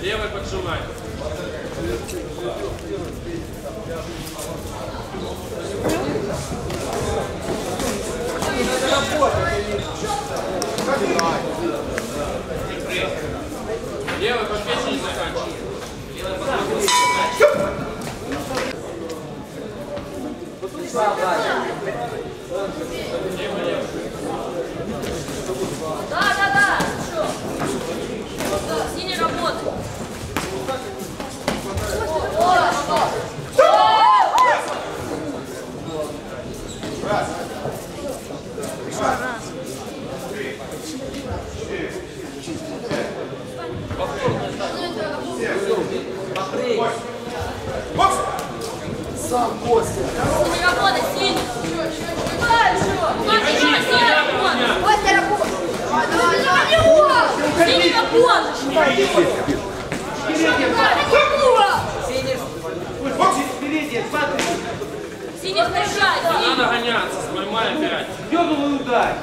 Левый поджимай. Левый по печени заканчивай. Да, да, да. Что? Синий работает. О, что? Бокс. Синий работает, синий. Дальше. Смотри, синий работает. Костя работает. Синий работает. Бокс. Синий Синий. надо гоняться, поймай опять. Дернул и ударь.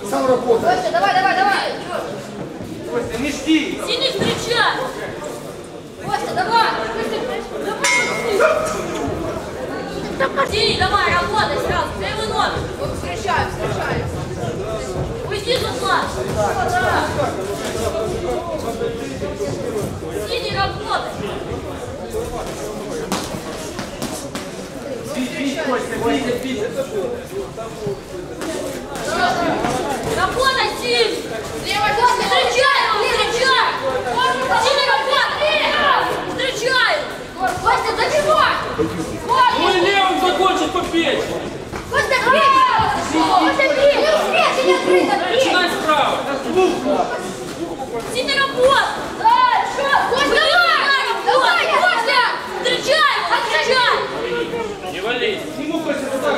Костя, давай, давай, давай. Костя, не жди. Синий встречает. Костя, давай. Синий, давай, работай сразу. Первый номер. Встречаем, встречаем. Уйди с угла. Синий работает. Костя, Костя, бить. Работай, синий. Встречай его, встречай. Синий работает. Встречай. Костя, забивай. Ну и левым закончить по печени. Костя, бей. Костя, бей. Не успеешь, не открыто. Бей. Начинай справа. Синий работает. Дальше. Костя, давай. Давай, Костя. Встречай встречай. Не вались. Ему Костя туда.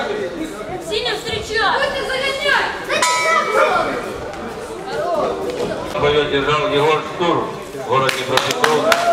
Синий встречай. Костя, загоняй. Да не так, Бою держал Егор Штур в городе Просеков.